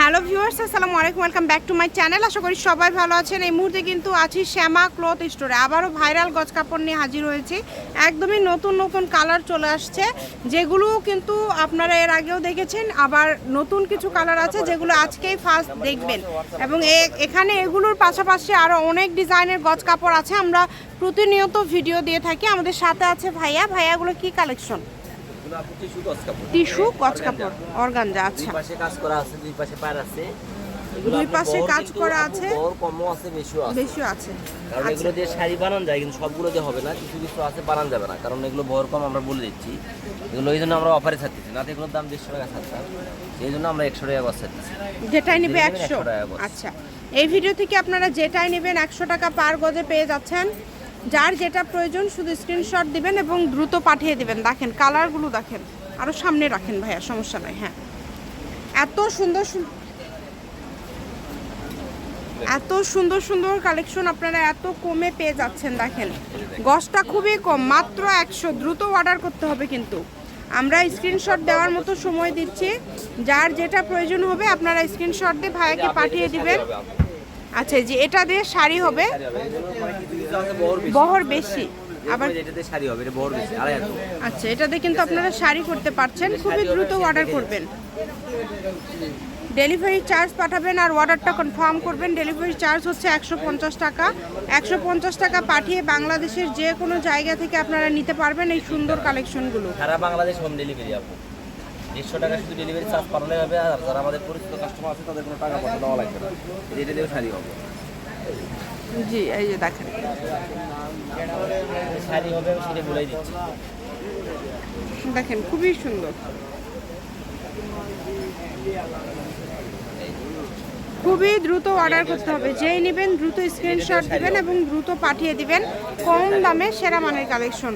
Hello viewers, আসসালামু আলাইকুম, welcome back to my channel. আশা করি সবাই ভালো আছেন। এই মুহূর্তে কিন্তু আছি শ্যামা ক্লথ স্টোরে। আবারও ভাইরাল গজ কাপড় নিয়ে হাজির হয়েছি। একদমই নতুন নতুন কালার চলে আসছে, যেগুলো কিন্তু আপনারা এর আগেও দেখেছেন, আবার নতুন কিছু কালার আছে, যেগুলো আজকেই ফার্স্ট দেখবেন। এবং এখানে এগুলোর পাশাপাশি আরও অনেক ডিজাইনের গজ কাপড় আছে। আমরা প্রতিনিয়ত ভিডিও দিয়ে থাকি। আমাদের সাথে আছে ভাইয়া। ভাইয়াগুলো কি কালেকশন টিস্যু গজ কাপড় অর্গানজা দুই আচ্ছা পাশে কাজ করা আছে দুই পাশে পার আছে। দুই পাশে কাজ করা আছে। বহর কমও আছে বেশিও আছে। বেশিও আছে। কারণ আচ্ছা। এগুলো দিয়ে শাড়ি বানানো যায় কিন্তু সবগুলো দিয়ে হবে না কিছু কিছু আছে বানানো যাবে না। কারণ এগুলো বহর কম আমরা বলে দিচ্ছি। এগুলো এই জন্য আমরা অফারে ছাড়তেছি। না এগুলোর দাম দেড়শো টাকা ছাড়তাম। এই জন্য আমরা একশো টাকা গজ ছাড়তেছি। যেটাই নেবে একশো। টাকা আচ্ছা। এই ভিডিও থেকে আপনারা যেটাই নেবেন একশো টাকা পার গজে পেয়ে যাচ্ছেন। যার যেটা প্রয়োজন শুধু স্ক্রিনশট দিবেন এবং দ্রুত পাঠিয়ে দিবেন। দেখেন কালারগুলো দেখেন। আরও সামনে রাখেন ভাইয়া সমস্যা নাই হ্যাঁ। এত সুন্দর সুন- এত সুন্দর সুন্দর কালেকশন আপনারা এত কমে পেয়ে যাচ্ছেন দেখেন। গজটা খুবই কম মাত্র একশো। দ্রুত অর্ডার করতে হবে কিন্তু। আমরা স্ক্রিনশট দেওয়ার মতো সময় দিচ্ছি। যার যেটা প্রয়োজন হবে আপনারা স্ক্রিনশট দিয়ে ভাইয়াকে পাঠিয়ে দিবেন। আচ্ছা যে এটা দিয়ে শাড়ি হবে? বহর বেশি। আবার হবে এটা বহর আচ্ছা এটাতে কিন্তু আপনারা শাড়ি করতে পারছেন। খুবই দ্রুত অর্ডার করবেন। ডেলিভারি চার্জ পাঠাবেন আর অর্ডারটা কনফার্ম করবেন। ডেলিভারি চার্জ হচ্ছে একশো পঞ্চাশ টাকা। একশো পঞ্চাশ টাকা পাঠিয়ে বাংলাদেশের যে কোনো জায়গা থেকে আপনারা নিতে পারবেন এই সুন্দর কালেকশনগুলো সারা বাংলাদেশ হোম ডেলিভারি দেড়শো টাকা শুধু ডেলিভারি চার্জ পাঠালে হবে আর যারা আমাদের পরিচিত কাস্টমার আছে তাদের কোনো টাকা পয়সা দেওয়া লাগবে না। এটা দিয়েও শাড়ি হবে। জি এই যে দেখেন। শাড়ি হবে আমি সেটা বলেই দিচ্ছি। দেখেন খুবই সুন্দর। খুবই দ্রুত অর্ডার করতে হবে। যেই নেবেন দ্রুত স্ক্রিনশট দিবেন এবং দ্রুত পাঠিয়ে দিবেন। কম দামে সেরা মানের কালেকশন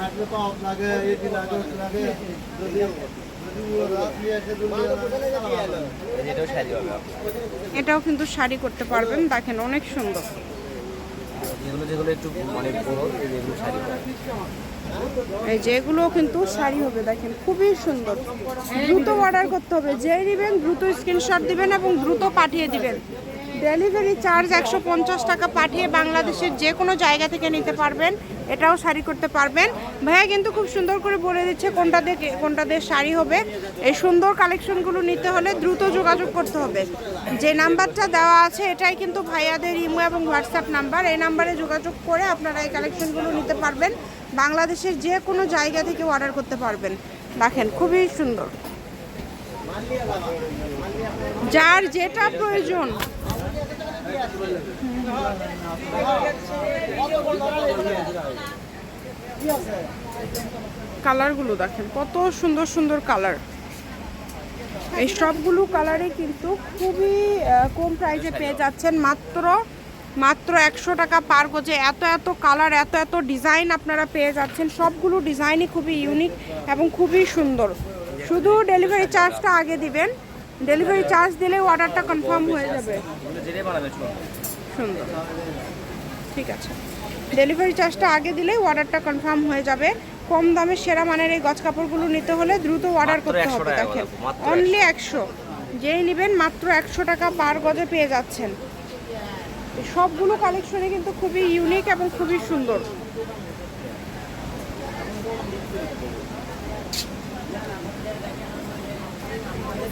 হাঁটলে পাও লাগে এটি লাগে লাগে। যদি এটাও শাড়ি হবে। আপু। এটাও কিন্তু শাড়ি করতে পারবেন দেখেন অনেক সুন্দর। যেগুলো যেগুলো একটু মানে বড় এই শাড়ি এই যেগুলো কিন্তু শাড়ি হবে দেখেন খুবই সুন্দর। দ্রুত অর্ডার করতে হবে যেই নেবেন দ্রুত স্ক্রিনশট দিবেন এবং দ্রুত পাঠিয়ে দিবেন। ডেলিভারি চার্জ একশো পঞ্চাশ টাকা পাঠিয়ে বাংলাদেশের যে কোনো জায়গা থেকে নিতে পারবেন, এটাও শাড়ি করতে পারবেন। ভাইয়া কিন্তু খুব সুন্দর করে বলে দিচ্ছে কোনটা দিয়ে কোনটা দিয়ে শাড়ি হবে। এই সুন্দর কালেকশনগুলো নিতে হলে দ্রুত যোগাযোগ করতে হবে। যে নাম্বারটা দেওয়া আছে, এটাই কিন্তু ভাইয়াদের ইমো এবং হোয়াটসঅ্যাপ নাম্বার। এই নাম্বারে যোগাযোগ করে আপনারা এই কালেকশনগুলো নিতে পারবেন। বাংলাদেশের যে কোনো জায়গা থেকে অর্ডার করতে পারবেন। দেখেন, খুবই সুন্দর। যার যেটা প্রয়োজন কালারগুলো দেখেন, কত সুন্দর সুন্দর কালার। এই সবগুলো কালারে কিন্তু খুবই কম প্রাইসে পেয়ে যাচ্ছেন। মাত্র মাত্র একশো টাকা পার গজে। এত এত কালার, এত এত ডিজাইন আপনারা পেয়ে যাচ্ছেন। সবগুলো ডিজাইনই খুবই ইউনিক এবং খুবই সুন্দর। শুধু ডেলিভারি চার্জটা আগে দিবেন। ডেলিভারি চার্জ দিলে অর্ডারটা কনফার্ম হয়ে যাবে। সুন্দর। ঠিক আছে। ডেলিভারি চার্জটা আগে দিলেই অর্ডারটা কনফার্ম হয়ে যাবে। কম দামে সেরা মানের এই গজ কাপড়গুলো নিতে হলে দ্রুত অর্ডার করতে হবে দেখেন। অনলি একশো। যেই নেবেন মাত্র একশো টাকা পার গজে পেয়ে যাচ্ছেন। সবগুলো কালেকশনে কিন্তু খুবই ইউনিক এবং খুবই সুন্দর।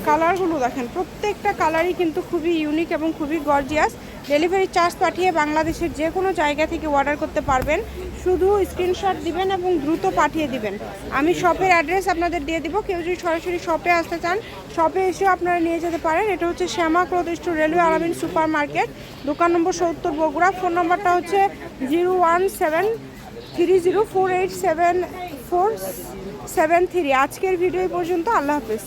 কালারগুলো দেখেন, প্রত্যেকটা কালারই কিন্তু খুবই ইউনিক এবং খুবই গর্জিয়াস ডেলিভারি চার্জ পাঠিয়ে বাংলাদেশের যে কোনো জায়গা থেকে অর্ডার করতে পারবেন। শুধু স্ক্রিনশট দিবেন এবং দ্রুত পাঠিয়ে দিবেন। আমি শপের অ্যাড্রেস আপনাদের দিয়ে দিব। কেউ যদি সরাসরি শপে আসতে চান শপে এসেও আপনারা নিয়ে যেতে পারেন। এটা হচ্ছে Shyama cloth railway Alamin super market দোকান নম্বর সত্তর, বগুড়া। ফোন নম্বরটা হচ্ছে zero one seven three zero four eight seven four seven three. আজকের ভিডিও পর্যন্ত। আল্লাহ হাফিজ।